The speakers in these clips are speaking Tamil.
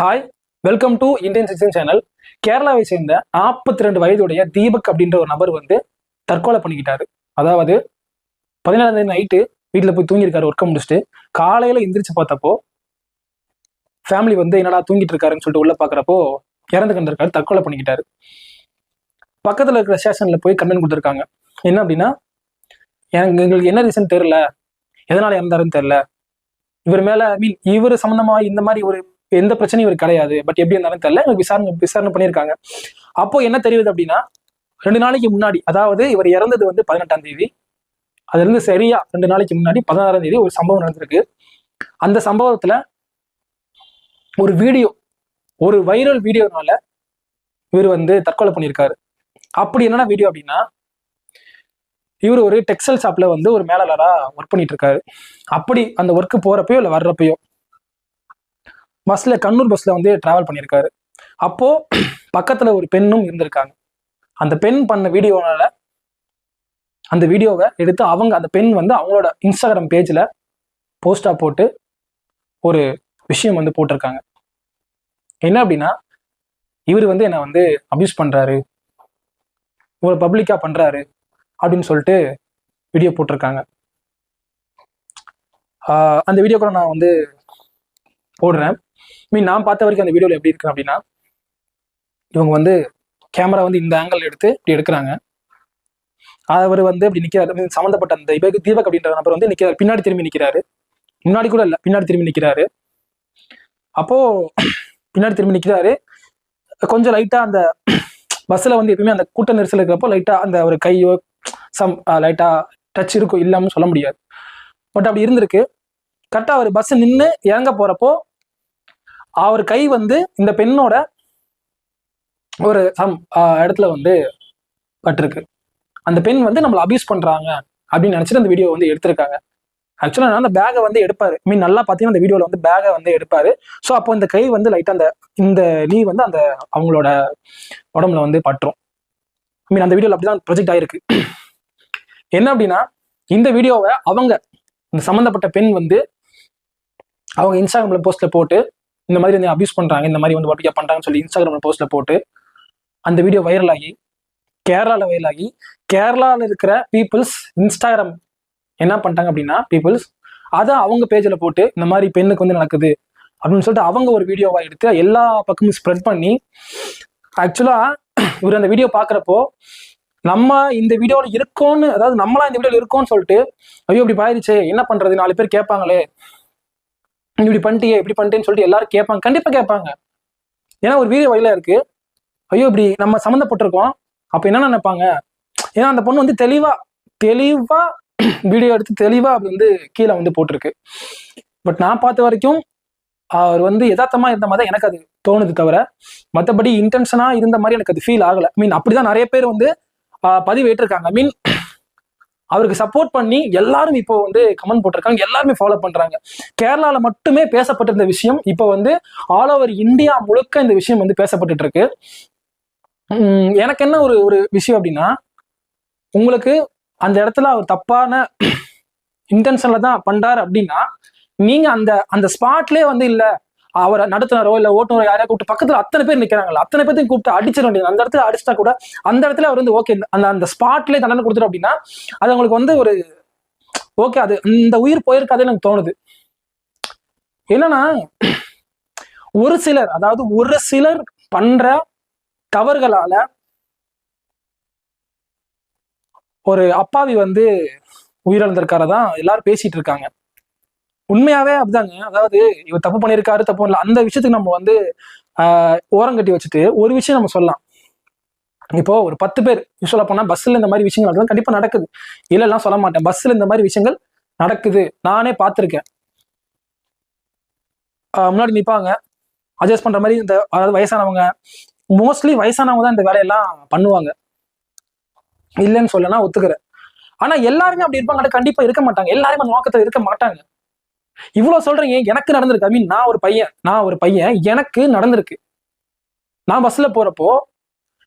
ஹாய் வெல்கம் டு இந்தியன் சிக்ஸன் சேனல் கேரளாவை சேர்ந்த நாற்பத்தி ரெண்டு வயதுடைய தீபக் அப்படின்ற ஒரு நபர் வந்து தற்கொலை பண்ணிக்கிட்டாரு. அதாவது பதினேழாம் தேதி நைட்டு வீட்டில் போய் தூங்கியிருக்காரு ஒர்க்கை முடிச்சுட்டு. காலையில் எந்திரிச்சு பார்த்தப்போ ஃபேமிலி வந்து என்னடா தூங்கிட்டு இருக்காருன்னு சொல்லிட்டு உள்ள பார்க்குறப்போ இறந்து கண்டிருக்காரு தற்கொலை பண்ணிக்கிட்டாரு. பக்கத்தில் இருக்கிற ஸ்டேஷனில் போய் கம்ப்ளைண்ட் கொடுத்துருக்காங்க. என்ன அப்படின்னா எனக்கு எங்களுக்கு என்ன ரீசன் தெரில எதனால் இறந்தாருன்னு தெரில இவர் மேலே ஐ மீன் இவர் சம்மந்தமாக இந்த மாதிரி ஒரு எந்த பிரச்சனையும் இவர் கிடையாது. பட் எப்படி இருந்தாலும் தெரியல. எனக்கு விசாரணை விசாரணை பண்ணியிருக்காங்க. அப்போ என்ன தெரியுது அப்படின்னா ரெண்டு நாளைக்கு முன்னாடி அதாவது இவர் இறந்தது வந்து பதினெட்டாம் தேதி. அதுல இருந்து சரியா ரெண்டு நாளைக்கு முன்னாடி பதினாறாம் தேதி ஒரு சம்பவம் நடந்திருக்கு. அந்த சம்பவத்துல ஒரு வீடியோ ஒரு வைரல் வீடியோனால இவர் வந்து தற்கொலை பண்ணியிருக்காரு. அப்படி என்னென்ன வீடியோ அப்படின்னா இவர் ஒரு டெக்ஸ்டைல் ஷாப்ல வந்து ஒரு மேலாளராக ஒர்க் பண்ணிட்டு இருக்காரு. அப்படி அந்த ஒர்க்கு போறப்பயோ இல்லை வர்றப்பயோ பஸ்ல கண்ணூர் பஸ்ல வந்து டிராவல் பண்ணியிருக்காரு அப்போ பக்கத்துல ஒரு பெண்ணும் இருந்திருக்காங்க. அந்த பெண் பண்ண வீடியோனால அந்த வீடியோவை எடுத்து அவங்க அந்த பெண் வந்து அவங்களோட இன்ஸ்டாகிராம் பேஜில் போஸ்டாக போட்டு ஒரு விஷயம் வந்து போட்டிருக்காங்க. என்ன அப்படின்னா இவர் வந்து என்னை வந்து அப்யூஸ் பண்ணுறாரு இவரை பப்ளிக்காக பண்ணுறாரு அப்படின்னு சொல்லிட்டு வீடியோ போட்டிருக்காங்க. அந்த வீடியோ கூட நான் வந்து போடுறேன். மீன் நான் பார்த்த வரைக்கும் அந்த வீடியோவில் எப்படி இருக்கு அப்படின்னா இவங்க வந்து கேமரா வந்து இந்த ஆங்கிள் எடுத்து இப்படி எடுக்கிறாங்க. அவர் வந்து அப்படி நிற்கிறாரு சம்மந்தப்பட்ட அந்த இபக்கு தீபக் அப்படின்ற நபர் வந்து நிற்கிறார் பின்னாடி திரும்பி நிற்கிறாரு முன்னாடி கூட இல்லை பின்னாடி திரும்பி நிற்கிறாரு அப்போ பின்னாடி திரும்பி நிற்கிறாரு கொஞ்சம் லைட்டாக அந்த பஸ்ஸில் வந்து எப்பயுமே அந்த கூட்ட நெரிசல் இருக்கிறப்போ லைட்டாக அந்த ஒரு கையோ சம் லைட்டாக டச் இருக்கும் இல்லாமல் சொல்ல முடியாது. பட் அப்படி இருந்திருக்கு. கரெக்டாக அவர் பஸ் நின்று இறங்க போகிறப்போ அவர் கை வந்து இந்த பெண்ணோட ஒரு சம் இடத்துல வந்து பட்டிருக்கு. அந்த பெண் வந்து நம்மளை அபியூஸ் பண்றாங்க அப்படின்னு நினைச்சிட்டு அந்த வீடியோ வந்து எடுத்திருக்காங்க. ஆக்சுவலாக அந்த பேகை வந்து எடுப்பாரு. மீன் நல்லா பார்த்தீங்கன்னா அந்த வீடியோவில் வந்து பேகை வந்து எடுப்பாரு. ஸோ அப்போ இந்த கை வந்து லைட்டாக அந்த இந்த நீ வந்து அந்த அவங்களோட உடம்புல வந்து பட்டுரும். மீன் அந்த வீடியோவில் அப்படிதான் ப்ரொஜெக்ட் ஆயிருக்கு. என்ன அப்படின்னா இந்த வீடியோவை அவங்க இந்த சம்மந்தப்பட்ட பெண் வந்து அவங்க இன்ஸ்டாகிராமில் போஸ்ட்டில் போட்டு இந்த மாதிரி வந்து அபியூஸ் பண்றாங்க இந்த மாதிரி வந்து வட்டியா பண்றாங்கன்னு சொல்லி இன்ஸ்டாகிராமில் போஸ்ட்டில் போட்டு அந்த வீடியோ வைரல் ஆகி கேரளால வைரல் ஆகி கேரளால இருக்கிற பீப்புள்ஸ் இன்ஸ்டாகிராம் என்ன பண்ணிட்டாங்க அப்படின்னா பீப்புள்ஸ் அதை அவங்க பேஜில் போட்டு இந்த மாதிரி பெண்ணுக்கு வந்து நடக்குது அப்படின்னு சொல்லிட்டு அவங்க ஒரு வீடியோவா எடுத்து எல்லா பக்கமும் ஸ்ப்ரெட் பண்ணி ஆக்சுவலா இவர் அந்த வீடியோ பார்க்குறப்போ நம்ம இந்த வீடியோவில் இருக்கோம்னு அதாவது நம்மளாம் இந்த வீடியோவில் இருக்கோம்னு சொல்லிட்டு ஐயோ இப்படி பாயிருச்சே என்ன பண்றது? நாலு பேர் கேட்பாங்களே. இப்படி பண்ணிட்டியே இப்படி பண்ணிட்டேன்னு சொல்லிட்டு எல்லாரும் கேட்பாங்க. கண்டிப்பாக கேட்பாங்க. ஏன்னா ஒரு வீடியோ வழியில இருக்கு. ஐயோ இப்படி நம்ம சம்மந்தப்பட்டிருக்கோம். அப்போ என்ன நினைப்பாங்க? ஏன்னா அந்த பொண்ணு வந்து தெளிவா தெளிவா வீடியோ எடுத்து தெளிவா அது வந்து கீழே வந்து போட்டிருக்கு. பட் நான் பார்த்த வரைக்கும் அவர் வந்து யதார்த்தமா இருந்த மாதிரி தான் எனக்கு அது தோணுது தவிர மற்றபடி இன்டென்ஷனா இருந்த மாதிரி எனக்கு அது ஃபீல் ஆகலை. மீன் அப்படிதான் நிறைய பேர் வந்து ஆஹ் பதிவேற்றிருக்காங்க. மீன் அவருக்கு சப்போர்ட் பண்ணி எல்லாரும் இப்போ வந்து கமெண்ட் போட்டிருக்காங்க. எல்லாருமே ஃபாலோ பண்றாங்க. கேரளால மட்டுமே பேசப்பட்டிருந்த விஷயம் இப்போ வந்து ஆல் ஓவர் இந்தியா முழுக்க இந்த விஷயம் வந்து பேசப்பட்டு இருக்கு எனக்கு என்ன ஒரு ஒரு விஷயம் அப்படின்னா உங்களுக்கு அந்த இடத்துல அவர் தப்பான இன்டென்ஷன்ல தான் பண்றாரு அப்படின்னா நீங்க அந்த அந்த ஸ்பாட்லயே வந்து இல்லை. அவரை நடத்துனாரோ இல்ல ஓட்டுநரோ யாரையா கூப்பிட்டு பக்கத்துல அத்தனை பேர் நிக்கிறாங்கல்ல. அத்தனை பேர்த்தையும் கூப்பிட்டு அடிச்சிட வேண்டியது. அந்த இடத்துல அடிச்சிட்டா கூட அந்த இடத்துல அவர் வந்து ஓகே அந்த அந்த ஸ்பாட்லயே தண்டனை கொடுத்துரும் அப்படின்னா அது அவங்களுக்கு வந்து ஒரு ஓகே அது இந்த உயிர் போயிருக்காதே எனக்கு தோணுது. என்னன்னா ஒரு சிலர் அதாவது ஒரு சிலர் பண்ற தவறுகளால ஒரு அப்பாவி வந்து உயிரிழந்திருக்காரதான் எல்லாரும் பேசிட்டு இருக்காங்க. உண்மையாவே அப்படிதாங்க. அதாவது இவர் தப்பு பண்ணியிருக்காரு தப்பு பண்ணல. அந்த விஷயத்துக்கு நம்ம வந்து ஆஹ் ஓரம் கட்டி வச்சுட்டு ஒரு விஷயம் நம்ம சொல்லலாம். இப்போ ஒரு பத்து பேர் சொல்ல போனா பஸ்ல இந்த மாதிரி விஷயங்கள் நடக்குது கண்டிப்பா நடக்குது. இல்லைலாம் சொல்ல மாட்டேன். பஸ்ல இந்த மாதிரி விஷயங்கள் நடக்குது. நானே பார்த்துருக்கேன். முன்னாடி நிற்பாங்க அட்ஜஸ்ட் பண்ற மாதிரி இந்த அதாவது வயசானவங்க மோஸ்ட்லி வயசானவங்க தான் இந்த வேலையெல்லாம் பண்ணுவாங்க. இல்லைன்னு சொல்லனா ஒத்துக்கிறேன் ஆனா எல்லாருமே அப்படி இருப்பாங்க. கண்டிப்பா இருக்க மாட்டாங்க. எல்லாருமே அந்த நோக்கத்துல இருக்க மாட்டாங்க. இவ்வளவு சொல்றீங்க எனக்கு நடந்திருக்கு? ஐ மீன் நான் ஒரு பையன் நான் ஒரு பையன் எனக்கு நடந்திருக்கு. நான் பஸ்ல போறப்போ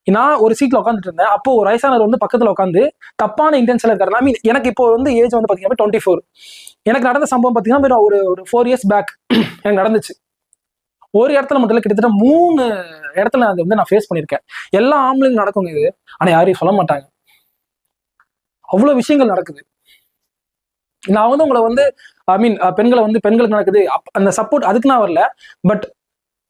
நான் ஒரு சீட்ல உட்காந்துட்டு இருந்தேன். அப்போ ஒரு வயசானவர் வந்து பக்கத்துல உட்காந்து தப்பான இன்டென்ஷன்ல இருக்காரு ஐ மீன் எனக்கு இப்போ வந்து ஏஜ் வந்து பாத்தீங்கன்னா டுவெண்ட்டி ஃபோர் எனக்கு நடந்த சம்பவம் பாத்தீங்கன்னா ஒரு ஒரு ஃபோர் இயர்ஸ் பேக் எனக்கு நடந்துச்சு. ஒரு இடத்துல மட்டும் இல்ல கிட்டத்தட்ட மூணு இடத்துல அது வந்து நான் ஃபேஸ் பண்ணியிருக்கேன். எல்லா ஆம்பளைங்க நடக்குங்க இது. ஆனா யாரையும் சொல்ல மாட்டாங்க. அவ்வளவு விஷயங்கள் நடக்குது. நான் வந்து உங்களை வந்து ஐ மீன் பெண்களை வந்து பெண்களுக்கு நடக்குது. அப்- அந்த சப்போர்ட் அதுக்கு நான் வரல. பட்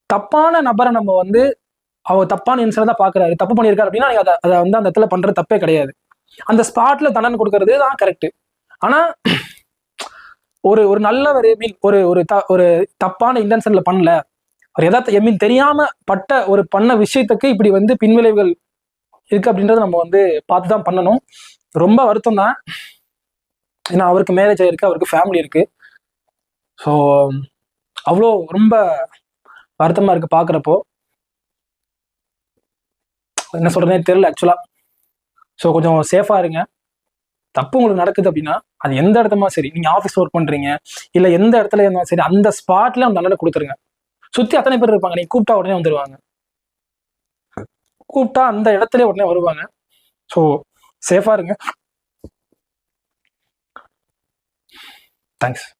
தப்பான நபரை நம்ம வந்து அவர் தப்பான இன்சிடென்ட் தான் பாக்குறாரு. தப்பு பண்ணியிருக்காரு அப்படின்னா நீங்க அதை அதை வந்து அந்த இடத்துல பண்றது தப்பே கிடையாது. அந்த ஸ்பாட்ல தண்டனை கொடுக்கறது தான் கரெக்ட் ஆனா ஒரு ஒரு நல்லவர் மீன் ஒரு ஒரு த- ஒரு தப்பான இன்டென்ஷன்ல பண்ணல. ஒரு எதார்த்த மீன் தெரியாம பட்ட ஒரு பண்ண விஷயத்துக்கு இப்படி வந்து பின்விளைவுகள் இருக்கு அப்படின்றத நம்ம வந்து பார்த்து தான் பண்ணணும். ரொம்ப வருத்தம் தான். ஏன்னா அவருக்கு மேரேஜ் ஆயிருக்கு அவருக்கு ஃபேமிலி இருக்கு. ஸோ அவ்வளோ ரொம்ப வருத்தமா இருக்கு பார்க்குறப்போ என்ன சொல்றதுனே தெரியல ஆக்சுவலா ஸோ கொஞ்சம் சேஃபா இருங்க. தப்பு உங்களுக்கு நடக்குது அப்படின்னா அது எந்த இடத்துமா சரி. நீங்க ஆஃபீஸ் ஒர்க் பண்றீங்க இல்ல எந்த இடத்துல இருந்தாலும் சரி அந்த ஸ்பாட்ல அந்த தண்டனை கொடுத்துருங்க. சுத்தி அத்தனை பேர் இருப்பாங்க நீங்கள் கூப்பிட்டா உடனே வந்துருவாங்க. கூப்பிட்டா அந்த இடத்துல உடனே வருவாங்க. ஸோ சேஃபா இருங்க. Thanks.